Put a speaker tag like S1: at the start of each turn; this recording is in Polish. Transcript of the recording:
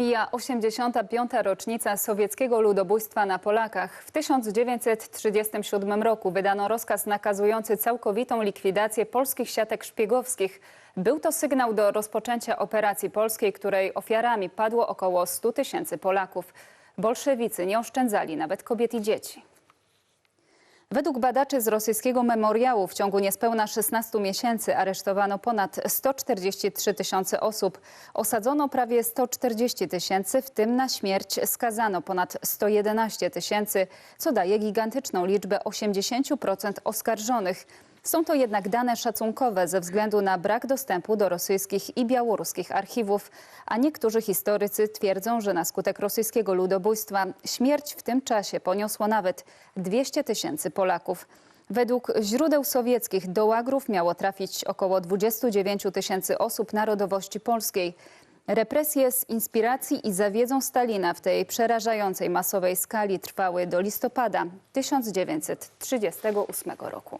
S1: Mija 85. rocznica sowieckiego ludobójstwa na Polakach. W 1937 roku wydano rozkaz nakazujący całkowitą likwidację polskich siatek szpiegowskich. Był to sygnał do rozpoczęcia operacji polskiej, której ofiarami padło około 100 tysięcy Polaków. Bolszewicy nie oszczędzali nawet kobiet i dzieci. Według badaczy z rosyjskiego memoriału w ciągu niespełna 16 miesięcy aresztowano ponad 143 tysiące osób. Osadzono prawie 140 tysięcy, w tym na śmierć skazano ponad 111 tysięcy, co daje gigantyczną liczbę 80% oskarżonych. Są to jednak dane szacunkowe ze względu na brak dostępu do rosyjskich i białoruskich archiwów, a niektórzy historycy twierdzą, że na skutek rosyjskiego ludobójstwa śmierć w tym czasie poniosło nawet 200 tysięcy Polaków. Według źródeł sowieckich do łagrów miało trafić około 29 tysięcy osób narodowości polskiej. Represje z inspiracji i za wiedzą Stalina w tej przerażającej masowej skali trwały do listopada 1938 roku.